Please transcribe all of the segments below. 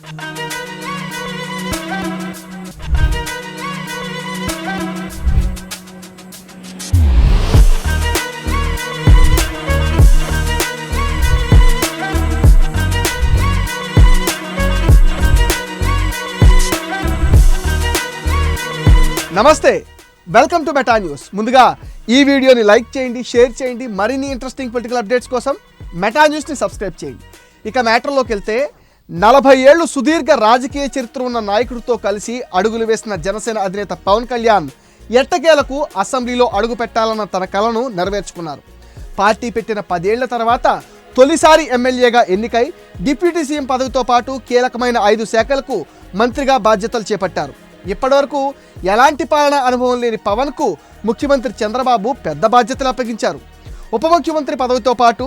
నమస్తే welcome to meta news. ముందుగా ఈ వీడియోని లైక్ చేయండి షేర్ చేయండి మరిన్ని ఇంట్రెస్టింగ్ పొలిటికల్ అప్డేట్స్ కోసం మెటా న్యూస్ని సబ్స్క్రైబ్ చేయండి. ఇక మ్యాటర్లోకి వెళ్తే నలభై ఏళ్ళు సుదీర్ఘ రాజకీయ చరిత్ర ఉన్న నాయకుడితో కలిసి అడుగులు వేసిన జనసేన అధినేత పవన్ కళ్యాణ్ ఎట్టకేలకు అసెంబ్లీలో అడుగు పెట్టాలన్న తన కలను నెరవేర్చుకున్నారు. పార్టీ పెట్టిన పదేళ్ళ తర్వాత తొలిసారి ఎమ్మెల్యేగా ఎన్నికై డిప్యూటీ సీఎం పదవితో పాటు కీలకమైన ఐదు శాఖలకు మంత్రిగా బాధ్యతలు చేపట్టారు. ఇప్పటివరకు ఎలాంటి పాలన అనుభవం లేని పవన్కు ముఖ్యమంత్రి చంద్రబాబు పెద్ద బాధ్యతలు అప్పగించారు. ఉప ముఖ్యమంత్రి పదవితో పాటు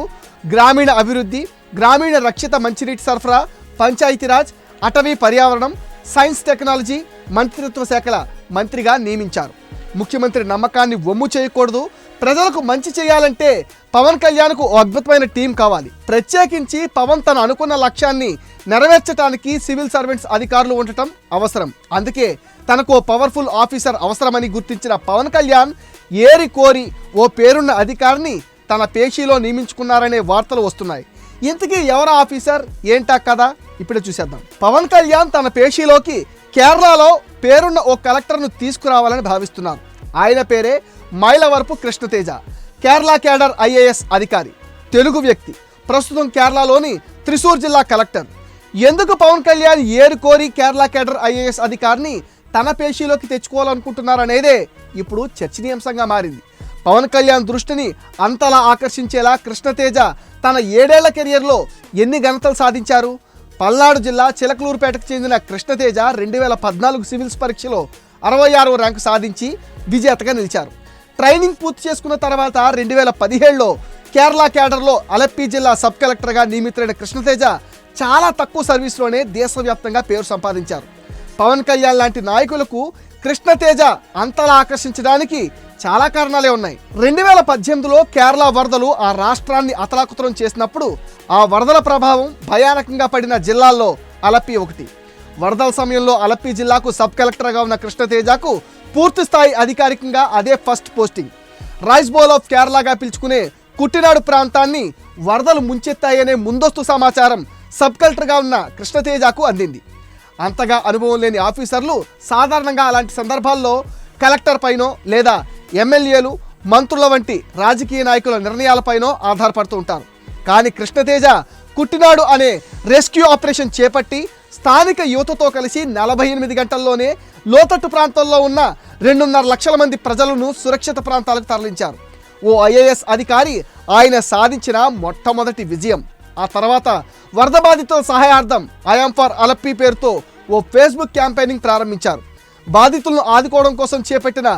గ్రామీణ అభివృద్ధి గ్రామీణ రక్షిత మంచినీటి సరఫరా పంచాయతీరాజ్ అటవీ పర్యావరణం సైన్స్ టెక్నాలజీ మంత్రిత్వ శాఖల మంత్రిగా నియమించారు. ముఖ్యమంత్రి నమ్మకాన్ని వమ్ము చేయకూడదు ప్రజలకు మంచి చేయాలంటే పవన్ కళ్యాణ్కు ఓ అద్భుతమైన టీం కావాలి. ప్రత్యేకించి పవన్ తను అనుకున్న లక్ష్యాన్ని నెరవేర్చడానికి సివిల్ సర్వెంట్స్ అధికారులు ఉండటం అవసరం. అందుకే తనకు ఓ పవర్ఫుల్ ఆఫీసర్ అవసరమని గుర్తించిన పవన్ కళ్యాణ్ ఏరి కోరి ఓ పేరున్న అధికారిని తన పేషీలో నియమించుకున్నారనే వార్తలు వస్తున్నాయి. ఇంతకీ ఎవరా ఆఫీసర్? ఏంటా కదా ఇప్పుడే చూసేద్దాం. పవన్ కళ్యాణ్ తన పేషీలోకి కేరళలో పేరున్న ఓ కలెక్టర్ను తీసుకురావాలని భావిస్తున్నారు ఆయన పేరే మైలవరపు కృష్ణతేజ. కేరళ కేడర్ ఐఏఎస్ అధికారి. తెలుగు వ్యక్తి. ప్రస్తుతం కేరళలోని త్రిశూర్ జిల్లా కలెక్టర్. ఎందుకు పవన్ కళ్యాణ్ ఏరు కోరి కేరళ కేడర్ ఐఏఎస్ అధికారిని తన పేషీలోకి తెచ్చుకోవాలనుకుంటున్నారనేదే ఇప్పుడు చర్చనీయాంశంగా మారింది. పవన్ కళ్యాణ్ దృష్టిని అంతలా ఆకర్షించేలా కృష్ణతేజ తన ఏడేళ్ళ కెరియర్లో ఎన్ని ఘనతలు సాధించారు? పల్నాడు జిల్లా చిలకలూరుపేటకు చెందిన కృష్ణతేజ రెండు వేల పద్నాలుగు సివిల్స్ పరీక్షలో అరవై ఆరవ ర్యాంకు సాధించి విజేతగా నిలిచారు. ట్రైనింగ్ పూర్తి చేసుకున్న తర్వాత రెండు వేల పదిహేడులో కేరళ కేడర్లో అలప్పి జిల్లా సబ్ కలెక్టర్గా నియమితులైన కృష్ణతేజ చాలా తక్కువ సర్వీస్లోనే దేశవ్యాప్తంగా పేరు సంపాదించారు. పవన్ కళ్యాణ్ లాంటి నాయకులకు కృష్ణతేజ అంతలా ఆకర్షించడానికి చాలా కారణాలే ఉన్నాయి. రెండు వేల పద్దెనిమిదిలో కేరళ వరదలు ఆ రాష్ట్రాన్ని అతలాకుతలం చేసినప్పుడు ఆ వరదల ప్రభావం భయానకంగా పడిన జిల్లాల్లో అలప్పి ఒకటి. వరదల సమయంలో అలప్పి జిల్లాకు సబ్ కలెక్టర్గా ఉన్న కృష్ణతేజకు పూర్తి స్థాయి అధికారికంగా అదే first posting. Rice bowl of కేరళగా పిలుచుకునే కుట్టినాడు ప్రాంతాన్ని వరదలు ముంచెత్తాయనే ముందస్తు సమాచారం సబ్ కలెక్టర్గా ఉన్న కృష్ణతేజకు అందింది. అంతగా అనుభవం లేని ఆఫీసర్లు సాధారణంగా అలాంటి సందర్భాల్లో కలెక్టర్ పైనో లేదా ఎమ్మెల్యేలు మంత్రుల వంటి రాజకీయ నాయకుల నిర్ణయాలపైనో ఆధారపడుతూ ఉంటారు. కానీ కృష్ణతేజ కుట్టినాడు అనే రెస్క్యూ ఆపరేషన్ చేపట్టి స్థానిక యువతతో కలిసి నలభై ఎనిమిది గంటల్లోనే లోతట్టు ప్రాంతంలో ఉన్న రెండున్నర లక్షల మంది ప్రజలను సురక్షిత ప్రాంతాలకు తరలించారు. ఓ ఐఏఎస్ అధికారి ఆయన సాధించిన మొట్టమొదటి విజయం. ఆ తర్వాత వరద బాధితుల సహాయార్థం ఐఎం ఫర్ అలప్పి పేరుతో ఓ ఫేస్బుక్ క్యాంపెయినింగ్ ప్రారంభించారు. బాధితులను ఆదుకోవడం కోసం చేపట్టిన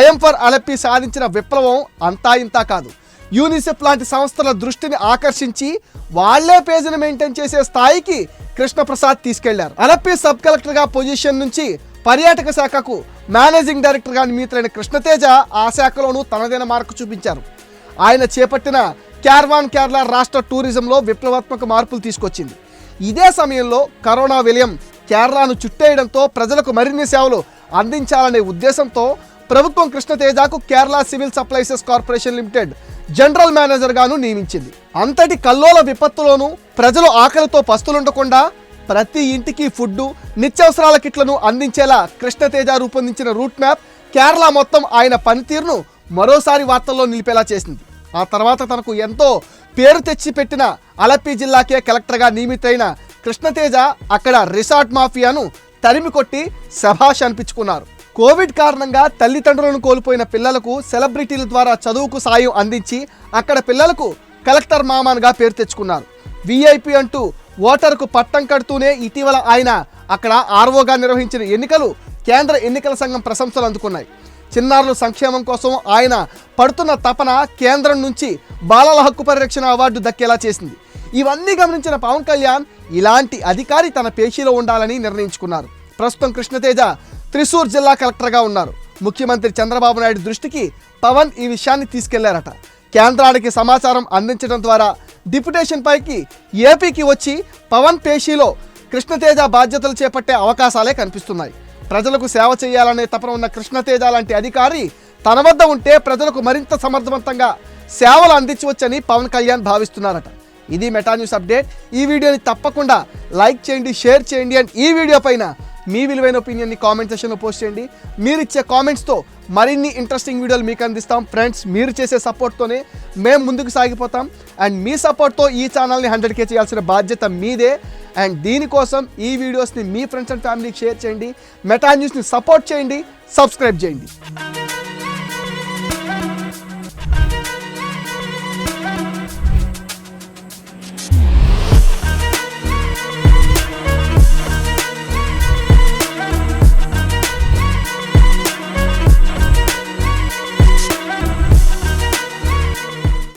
ఐఎమ్ ఫర్ అలప్పి సాధించిన విప్లవం అంతా ఇంతా కాదు. యూనిసెఫ్ లాంటి సంస్థల దృష్టిని ఆకర్షించి వాళ్ళే పేజీని మెయింటైన్ చేసే స్థాయికి కృష్ణప్రసాద్ తీసుకెళ్ళారు. అలప్పి సబ్ కలెక్టర్గా పొజిషన్ నుంచి పర్యాటక శాఖకు మేనేజింగ్ డైరెక్టర్గా నియమితులైన కృష్ణతేజ ఆ శాఖలోనూ తనదైన మార్కు చూపించారు. ఆయన చేపట్టిన క్యార్వాన్ కేరళ రాష్ట్ర టూరిజంలో విప్లవాత్మక మార్పులు తీసుకొచ్చింది. ఇదే సమయంలో కరోనా విలయం కేరళను చుట్టేయడంతో ప్రజలకు మరిన్ని సేవలు అందించాలనే ఉద్దేశంతో ప్రభుత్వం కృష్ణతేజకు Kerala civil supplies corporation limited general మేనేజర్గాను నియమించింది. అంతటి కల్లోల విపత్తులోనూ ప్రజలు ఆకలితో పస్తులుండకుండా ప్రతి ఇంటికి ఫుడ్డు నిత్యావసరాల కిట్లను అందించేలా కృష్ణతేజ రూపొందించిన రూట్ మ్యాప్ కేరళ మొత్తం ఆయన పనితీరును మరోసారి వార్తల్లో నిలిపేలా చేసింది. ఆ తర్వాత తనకు ఎంతో పేరు తెచ్చిపెట్టిన అలప్పి జిల్లాకే కలెక్టర్గా నియమితైన కృష్ణతేజ అక్కడ రిసార్ట్ మాఫియాను తరిమి కొట్టి సభాష్ అనిపించుకున్నారు. కోవిడ్ కారణంగా తల్లిదండ్రులను కోల్పోయిన పిల్లలకు సెలబ్రిటీల ద్వారా చదువుకు సాయం అందించి అక్కడ పిల్లలకు కలెక్టర్ మామాన్గా పేరు తెచ్చుకున్నారు. విఐపి అంటూ ఓటర్కు పట్టం కడుతూనే ఇటీవల ఆయన అక్కడ ఆర్ఓగా నిర్వహించిన ఎన్నికలు కేంద్ర ఎన్నికల సంఘం ప్రశంసలు అందుకున్నాయి. చిన్నారుల సంక్షేమం కోసం ఆయన పడుతున్న తపన కేంద్రం నుంచి బాలల హక్కు పరిరక్షణ అవార్డు దక్కేలా చేసింది. ఇవన్నీ గమనించిన పవన్ కళ్యాణ్ ఇలాంటి అధికారి తన పేషీలో ఉండాలని నిర్ణయించుకున్నారు. ప్రస్తుతం కృష్ణతేజ త్రిశూర్ జిల్లా కలెక్టర్గా ఉన్నారు. ముఖ్యమంత్రి చంద్రబాబు నాయుడు దృష్టికి పవన్ ఈ విషయాన్ని తీసుకెళ్ళారట. కేంద్రానికి సమాచారం అందించడం ద్వారా డిప్యుటేషన్ పైకి ఏపీకి వచ్చి పవన్ పేషీలో కృష్ణతేజ బాధ్యతలు చేపట్టే అవకాశాలే కనిపిస్తున్నాయి. ప్రజలకు సేవ చేయాలనే తపన ఉన్న కృష్ణతేజ లాంటి అధికారి తన వద్ద ఉంటే ప్రజలకు మరింత సమర్థవంతంగా సేవలు అందించవచ్చని పవన్ కళ్యాణ్ భావిస్తున్నారట. ఇది మెటా న్యూస్ అప్డేట్ ఈ వీడియోని తప్పకుండా లైక్ చేయండి షేర్ చేయండి అండ్ ఈ వీడియో పైన మీ విలువైన ఒపీనియన్ని కామెంట్ సెషన్లో పోస్ట్ చేయండి. మీరు ఇచ్చే కామెంట్స్తో మరిన్ని ఇంట్రెస్టింగ్ వీడియోలు మీకు అందిస్తాం. ఫ్రెండ్స్ మీరు చేసే సపోర్ట్తోనే మేము ముందుకు సాగిపోతాం. అండ్ మీ సపోర్ట్తో ఈ ఛానల్ని హండ్రెడ్ కే చేయాల్సిన బాధ్యత మీదే. అండ్ దీనికోసం ఈ వీడియోస్ని మీ ఫ్రెండ్స్ అండ్ ఫ్యామిలీకి షేర్ చేయండి. మెటా న్యూస్ని సపోర్ట్ చేయండి సబ్స్క్రైబ్ చేయండి.